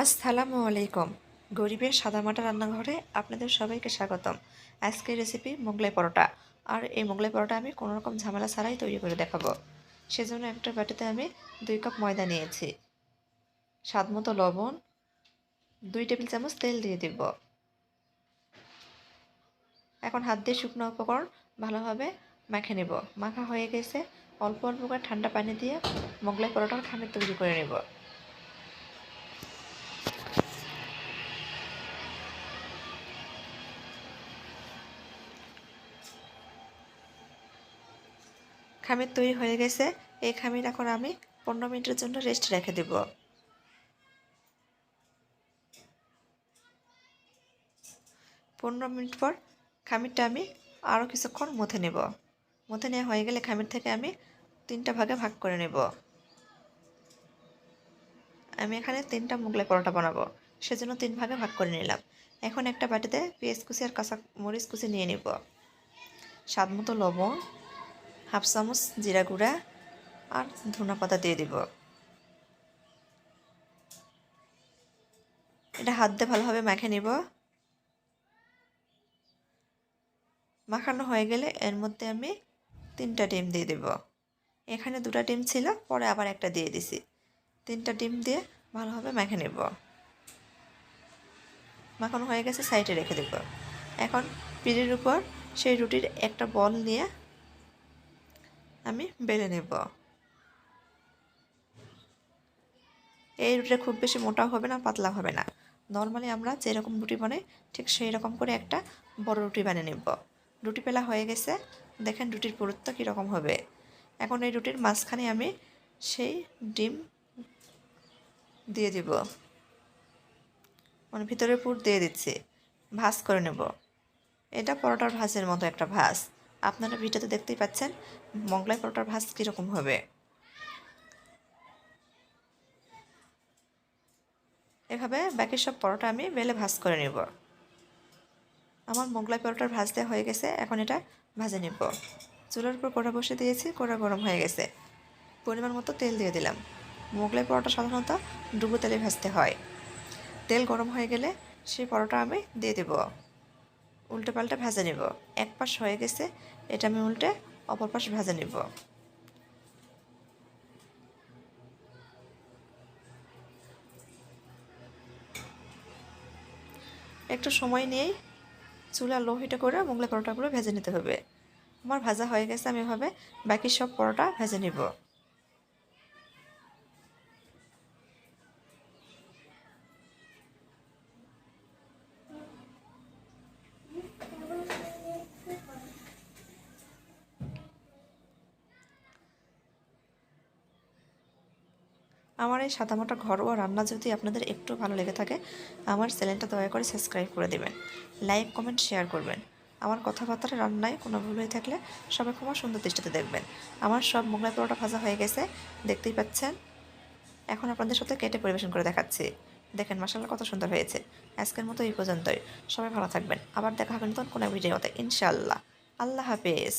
আসসালামু আলাইকুম। গরিবের সাদামাটা রান্নাঘরে আপনাদের সবাইকে স্বাগতম। আজকের রেসিপি মোগলাই পরোটা। আর এই মোগলাই পরোটা আমি কোনো রকম ঝামেলা ছাড়াই তৈরি করে দেখাবো। সেজন্য একটা বাটিতে আমি দুই কাপ ময়দা নিয়েছি। স্বাদ মতো লবণ, দুই টেবিল চামচ তেল দিয়ে দিব। এখন হাত দিয়ে শুকনো উপকরণ ভালোভাবে মাখে নেব। মাখা হয়ে গেছে। অল্প অল্প করে ঠান্ডা পানি দিয়ে মোগলাই পরোটার খামে তৈরি করে নেব। খামির তৈরি হয়ে গেছে। এই খামির এখন আমি পনেরো মিনিটের জন্য রেস্ট রেখে দেব। পনেরো মিনিট পর খামিরটা আমি আরও কিছুক্ষণ মথে নেব। মথে নেওয়া হয়ে গেলে খামির থেকে আমি তিনটা ভাগে ভাগ করে নেব। আমি এখানে তিনটা মুগলাই পরোটা বানাবো। সেজন্য তিন ভাগে ভাগ করে নিলাম। এখন একটা বাটিতে পেঁয়াজ কুচি আর কাঁচা মরিচ কুচি নিয়ে নিব। স্বাদ মতো লবণ হাফ চামচ জিরা গুঁড়া আর ধনা পাতা দিয়ে দিব। এটা হাত দিয়ে ভালোভাবে মাখে নিব। মাখানো হয়ে গেলে এর মধ্যে আমি তিনটা ডিম দিয়ে দেব। এখানে দুটা ডিম ছিল, পরে আবার একটা দিয়ে দিছি। তিনটা ডিম দিয়ে ভালোভাবে মেখে নেব। মাখানো হয়ে গেছে, সাইডে রেখে দেব। এখন পিড়ির উপর সেই রুটির একটা বল নিয়ে আমি বেলে নেব। এই রুটিটা খুব বেশি মোটাও হবে না পাতলা হবে না। নর্মালি আমরা যেরকম রুটি বানাই, ঠিক সেই রকম করে একটা বড় রুটি বানিয়ে নেব। রুটি পেলা হয়ে গেছে, দেখেন রুটির পুরুত্ব কীরকম হবে। এখন এই রুটির মাঝখানে আমি সেই ডিম দিয়ে দিব। মানে ভিতরের পুর দিয়ে দিচ্ছি, ভাজ করে নেব। এটা পরোটার ভাজের মতো একটা ভাজ। আপনারা ভিডিওতে দেখতেই পাচ্ছেন মংলাই পরোটার ভাজ কীরকম হবে। এভাবে বাকি সব পরোটা আমি বেলে ভাজ করে নেব। আমার মোগলাই পরোটার ভাজ দেওয়া হয়ে গেছে, এখন এটা ভাজে নেব। চুলার উপর কড়া বসে দিয়েছি, কড়া গরম হয়ে গেছে। পরিমাণ মতো তেল দিয়ে দিলাম। মোগলাই পরোটা সাধারণত ডুবো তেলে ভাজতে হয়। তেল গরম হয়ে গেলে সেই পরোটা আমি দিয়ে দেব। উল্টে পাল্টে ভেজে নেব। এক পাশ হয়ে গেছে, এটা আমি উল্টে অপর পাশ ভেজে নেব। একটু সময় নিয়েই চুলা লো হিটে করে মোগলাই পরোটাগুলো ভেজে নিতে হবে। আমার ভাজা হয়ে গেছে, আমি এভাবে বাকি সব পরোটা ভেজে নিব। আমার এই সাদামাটা ঘরোয়া রান্না যদি আপনাদের একটু ভালো লেগে থাকে, আমার চ্যানেলটা দয়া করে সাবস্ক্রাইব করে দেবেন। লাইক, কমেন্ট, শেয়ার করবেন। আমার কথাবার্তা রান্নায় কোনো ভুল হয়ে থাকলে সবাই ক্ষমা সুন্দর দৃষ্টিতে দেখবেন। আমার সব মোগলাই পরোটা ভাজা হয়ে গেছে, দেখতেই পাচ্ছেন? এখন আপনাদের সাথে কেটে পরিবেশন করে দেখাচ্ছি। দেখেন মাসাল্লাহ কত সুন্দর হয়েছে। আজকের মতো এই পর্যন্তই। সবাই ভালো থাকবেন। আবার দেখা হবে নতুন কোনো ভিডিওতে, ইনশাআল্লাহ। আল্লাহ হাফেজ।